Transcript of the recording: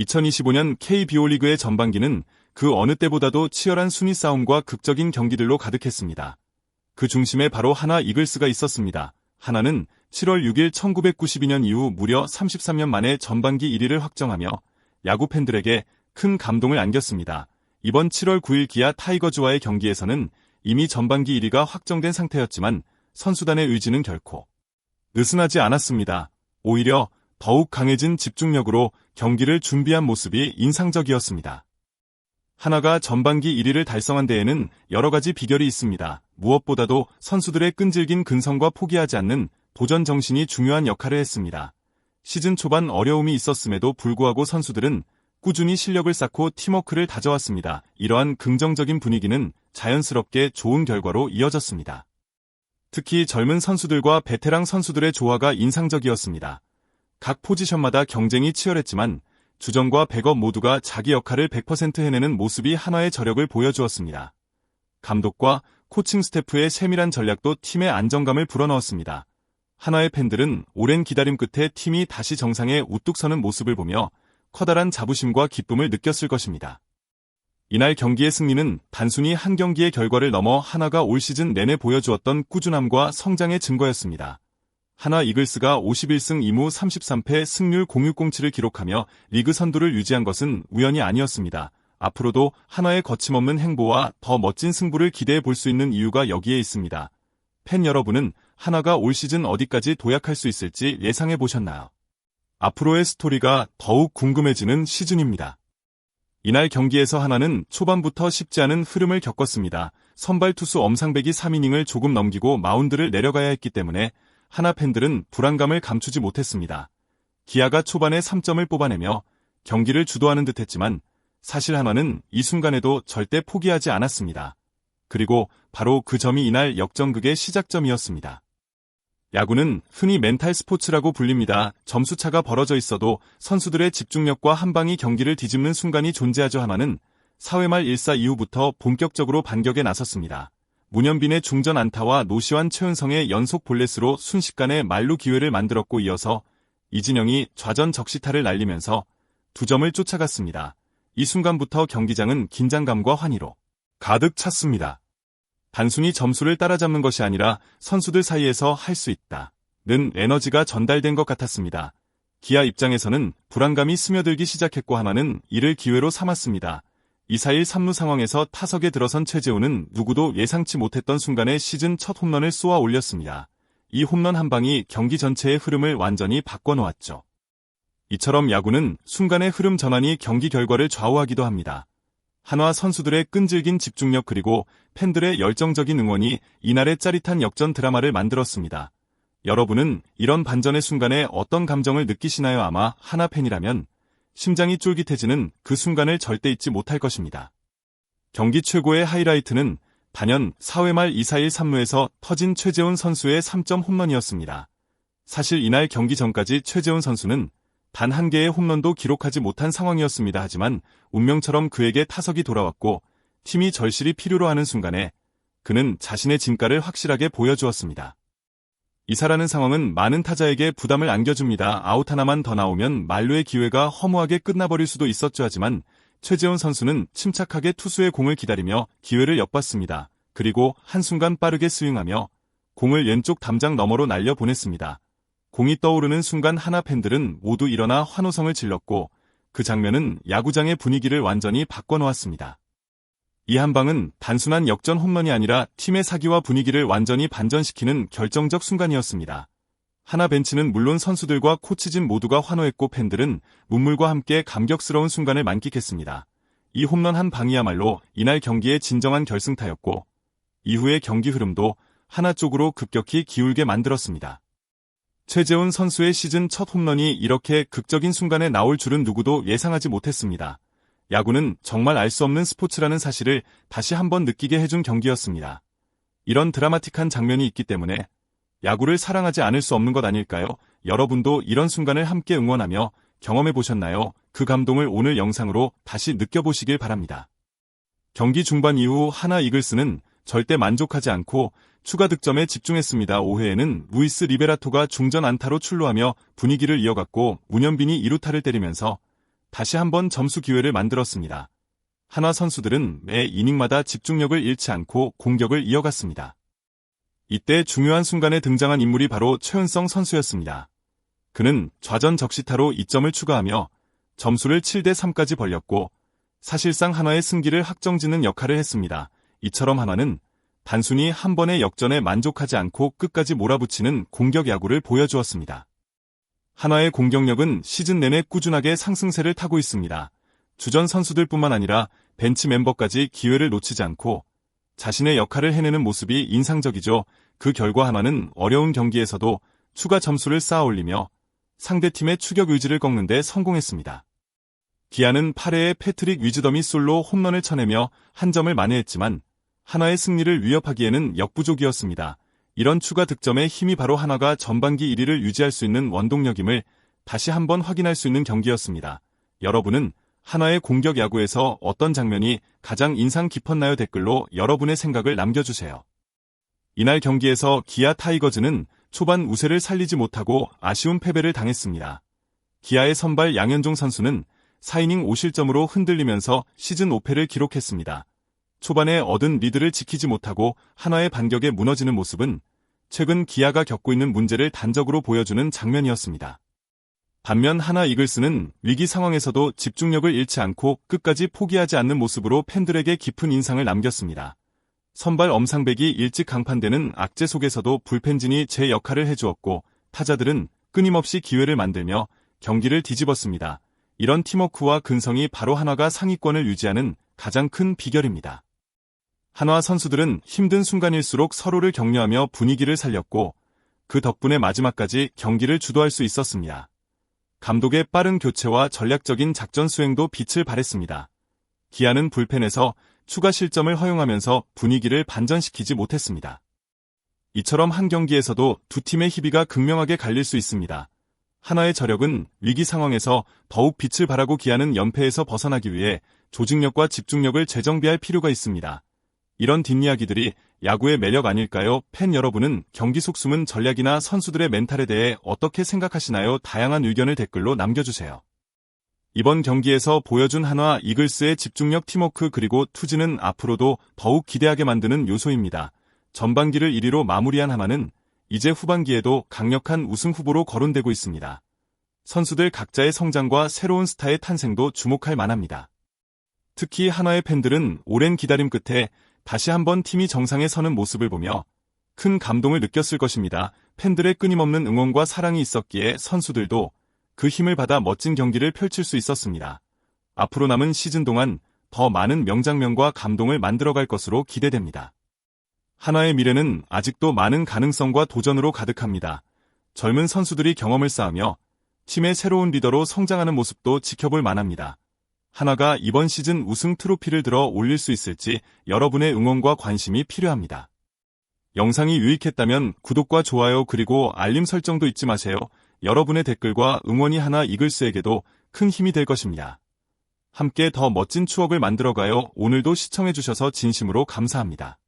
2025년 KBO 리그의 전반기는 그 어느 때보다도 치열한 순위 싸움과 극적인 경기들로 가득했습니다. 그 중심에 바로 하나 이글스가 있었습니다. 하나는 7월 6일 1992년 이후 무려 33년 만에 전반기 1위를 확정하며 야구 팬들에게 큰 감동을 안겼습니다. 이번 7월 9일 기아 타이거즈와의 경기에서는 이미 전반기 1위가 확정된 상태였지만 선수단의 의지는 결코 느슨하지 않았습니다. 오히려 더욱 강해진 집중력으로 경기를 준비한 모습이 인상적이었습니다. 하나가 전반기 1위를 달성한 데에는 여러 가지 비결이 있습니다. 무엇보다도 선수들의 끈질긴 근성과 포기하지 않는 도전 정신이 중요한 역할을 했습니다. 시즌 초반 어려움이 있었음에도 불구하고 선수들은 꾸준히 실력을 쌓고 팀워크를 다져왔습니다. 이러한 긍정적인 분위기는 자연스럽게 좋은 결과로 이어졌습니다. 특히 젊은 선수들과 베테랑 선수들의 조화가 인상적이었습니다. 각 포지션마다 경쟁이 치열했지만 주전과 백업 모두가 자기 역할을 100% 해내는 모습이 하나의 저력을 보여주었습니다. 감독과 코칭 스태프의 세밀한 전략도 팀의 안정감을 불어넣었습니다. 하나의 팬들은 오랜 기다림 끝에 팀이 다시 정상에 우뚝 서는 모습을 보며 커다란 자부심과 기쁨을 느꼈을 것입니다. 이날 경기의 승리는 단순히 한 경기의 결과를 넘어 하나가 올 시즌 내내 보여주었던 꾸준함과 성장의 증거였습니다. 하나 이글스가 51승 2무 33패 승률 0607을 기록하며 리그 선두를 유지한 것은 우연이 아니었습니다. 앞으로도 하나의 거침없는 행보와 더 멋진 승부를 기대해 볼 수 있는 이유가 여기에 있습니다. 팬 여러분은 하나가 올 시즌 어디까지 도약할 수 있을지 예상해 보셨나요? 앞으로의 스토리가 더욱 궁금해지는 시즌입니다. 이날 경기에서 하나는 초반부터 쉽지 않은 흐름을 겪었습니다. 선발 투수 엄상백이 3이닝을 조금 넘기고 마운드를 내려가야 했기 때문에 하나 팬들은 불안감을 감추지 못했습니다. 기아가 초반에 3점을 뽑아내며 경기를 주도하는 듯 했지만 사실 하나는 이 순간에도 절대 포기하지 않았습니다. 그리고 바로 그 점이 이날 역전극의 시작점이었습니다. 야구는 흔히 멘탈 스포츠라고 불립니다. 점수차가 벌어져 있어도 선수들의 집중력과 한 방이 경기를 뒤집는 순간이 존재하죠 하나는 4회 말 1사 이후부터 본격적으로 반격에 나섰습니다. 문현빈의 중전 안타와 노시환 최은성의 연속 볼넷으로 순식간에 말루 기회를 만들었고 이어서 이진영이 좌전 적시타를 날리면서 두 점을 쫓아갔습니다. 이 순간부터 경기장은 긴장감과 환희로 가득 찼습니다. 단순히 점수를 따라잡는 것이 아니라 선수들 사이에서 할 수 있다. 는 에너지가 전달된 것 같았습니다. 기아 입장에서는 불안감이 스며들기 시작했고 하나는 이를 기회로 삼았습니다. 2-4-1 3루 상황에서 타석에 들어선 최재우는 누구도 예상치 못했던 순간에 시즌 첫 홈런을 쏘아 올렸습니다. 이 홈런 한 방이 경기 전체의 흐름을 완전히 바꿔놓았죠. 이처럼 야구는 순간의 흐름 전환이 경기 결과를 좌우하기도 합니다. 한화 선수들의 끈질긴 집중력 그리고 팬들의 열정적인 응원이 이날의 짜릿한 역전 드라마를 만들었습니다. 여러분은 이런 반전의 순간에 어떤 감정을 느끼시나요? 아마 하나 팬이라면 심장이 쫄깃해지는 그 순간을 절대 잊지 못할 것입니다. 경기 최고의 하이라이트는 단연 4회 말 2-4-1 3루에서 터진 최재훈 선수의 3점 홈런이었습니다. 사실 이날 경기 전까지 최재훈 선수는 단 한 개의 홈런도 기록하지 못한 상황이었습니다. 하지만 운명처럼 그에게 타석이 돌아왔고 팀이 절실히 필요로 하는 순간에 그는 자신의 진가를 확실하게 보여주었습니다. 이사라는 상황은 많은 타자에게 부담을 안겨줍니다. 아웃 하나만 더 나오면 말루의 기회가 허무하게 끝나버릴 수도 있었죠. 하지만 최재훈 선수는 침착하게 투수의 공을 기다리며 기회를 엿봤습니다. 그리고 한순간 빠르게 스윙하며 공을 왼쪽 담장 너머로 날려 보냈습니다. 공이 떠오르는 순간 하나 팬들은 모두 일어나 환호성을 질렀고 그 장면은 야구장의 분위기를 완전히 바꿔놓았습니다. 이 한 방은 단순한 역전 홈런이 아니라 팀의 사기와 분위기를 완전히 반전시키는 결정적 순간이었습니다. 하나 벤치는 물론 선수들과 코치진 모두가 환호했고 팬들은 눈물과 함께 감격스러운 순간을 만끽했습니다. 이 홈런 한 방이야말로 이날 경기의 진정한 결승타였고 이후의 경기 흐름도 하나 쪽으로 급격히 기울게 만들었습니다. 최재훈 선수의 시즌 첫 홈런이 이렇게 극적인 순간에 나올 줄은 누구도 예상하지 못했습니다. 야구는 정말 알 수 없는 스포츠라는 사실을 다시 한번 느끼게 해준 경기였습니다. 이런 드라마틱한 장면이 있기 때문에 야구를 사랑하지 않을 수 없는 것 아닐까요? 여러분도 이런 순간을 함께 응원하며 경험해 보셨나요? 그 감동을 오늘 영상으로 다시 느껴보시길 바랍니다. 경기 중반 이후 하나 이글스는 절대 만족하지 않고 추가 득점에 집중했습니다. 5회에는 루이스 리베라토가 중전 안타로 출루하며 분위기를 이어갔고 문현빈이 2루타를 때리면서 다시 한번 점수 기회를 만들었습니다. 하나 선수들은 매 이닝마다 집중력을 잃지 않고 공격을 이어갔습니다. 이때 중요한 순간에 등장한 인물이 바로 최은성 선수였습니다. 그는 좌전 적시타로 2점을 추가하며 점수를 7대 3까지 벌렸고 사실상 한화의 승기를 확정짓는 역할을 했습니다. 이처럼 한화는 단순히 한 번의 역전에 만족하지 않고 끝까지 몰아붙이는 공격 야구를 보여주었습니다. 한화의 공격력은 시즌 내내 꾸준하게 상승세를 타고 있습니다. 주전 선수들뿐만 아니라 벤치 멤버까지 기회를 놓치지 않고 자신의 역할을 해내는 모습이 인상적이죠. 그 결과 하나는 어려운 경기에서도 추가 점수를 쌓아 올리며 상대팀의 추격 의지를 꺾는 데 성공했습니다. 기아는 8회에 패트릭 위즈덤이 솔로 홈런을 쳐내며 한 점을 만회했지만 하나의 승리를 위협하기에는 역부족이었습니다. 이런 추가 득점의 힘이 바로 하나가 전반기 1위를 유지할 수 있는 원동력임을 다시 한번 확인할 수 있는 경기였습니다. 여러분은 하나의 공격 야구에서 어떤 장면이 가장 인상 깊었나요? 댓글로 여러분의 생각을 남겨주세요. 이날 경기에서 기아 타이거즈는 초반 우세를 살리지 못하고 아쉬운 패배를 당했습니다. 기아의 선발 양현종 선수는 4이닝 5실점으로 흔들리면서 시즌 5패를 기록했습니다. 초반에 얻은 리드를 지키지 못하고 하나의 반격에 무너지는 모습은 최근 기아가 겪고 있는 문제를 단적으로 보여주는 장면이었습니다. 반면 하나 이글스는 위기 상황에서도 집중력을 잃지 않고 끝까지 포기하지 않는 모습으로 팬들에게 깊은 인상을 남겼습니다. 선발 엄상백이 일찍 강판되는 악재 속에서도 불펜진이 제 역할을 해주었고 타자들은 끊임없이 기회를 만들며 경기를 뒤집었습니다. 이런 팀워크와 근성이 바로 한화가 상위권을 유지하는 가장 큰 비결입니다. 한화 선수들은 힘든 순간일수록 서로를 격려하며 분위기를 살렸고 그 덕분에 마지막까지 경기를 주도할 수 있었습니다. 감독의 빠른 교체와 전략적인 작전 수행도 빛을 발했습니다. 기아는 불펜에서 추가 실점을 허용하면서 분위기를 반전시키지 못했습니다. 이처럼 한 경기에서도 두 팀의 희비가 극명하게 갈릴 수 있습니다. 하나의 저력은 위기 상황에서 더욱 빛을 발하고 기하는 연패에서 벗어나기 위해 조직력과 집중력을 재정비할 필요가 있습니다. 이런 뒷이야기들이 야구의 매력 아닐까요? 팬 여러분은 경기 속 숨은 전략이나 선수들의 멘탈에 대해 어떻게 생각하시나요? 다양한 의견을 댓글로 남겨주세요. 이번 경기에서 보여준 한화 이글스의 집중력 팀워크 그리고 투지는 앞으로도 더욱 기대하게 만드는 요소입니다. 전반기를 1위로 마무리한 한화는 이제 후반기에도 강력한 우승 후보로 거론되고 있습니다. 선수들 각자의 성장과 새로운 스타의 탄생도 주목할 만합니다. 특히 한화의 팬들은 오랜 기다림 끝에 다시 한번 팀이 정상에 서는 모습을 보며 큰 감동을 느꼈을 것입니다. 팬들의 끊임없는 응원과 사랑이 있었기에 선수들도 그 힘을 받아 멋진 경기를 펼칠 수 있었습니다. 앞으로 남은 시즌 동안 더 많은 명장면과 감동을 만들어갈 것으로 기대됩니다. 하나의 미래는 아직도 많은 가능성과 도전으로 가득합니다. 젊은 선수들이 경험을 쌓으며 팀의 새로운 리더로 성장하는 모습도 지켜볼 만합니다. 하나가 이번 시즌 우승 트로피를 들어 올릴 수 있을지 여러분의 응원과 관심이 필요합니다. 영상이 유익했다면 구독과 좋아요 그리고 알림 설정도 잊지 마세요. 여러분의 댓글과 응원이 하나 이글스에게도 큰 힘이 될 것입니다. 함께 더 멋진 추억을 만들어가요. 오늘도 시청해주셔서 진심으로 감사합니다.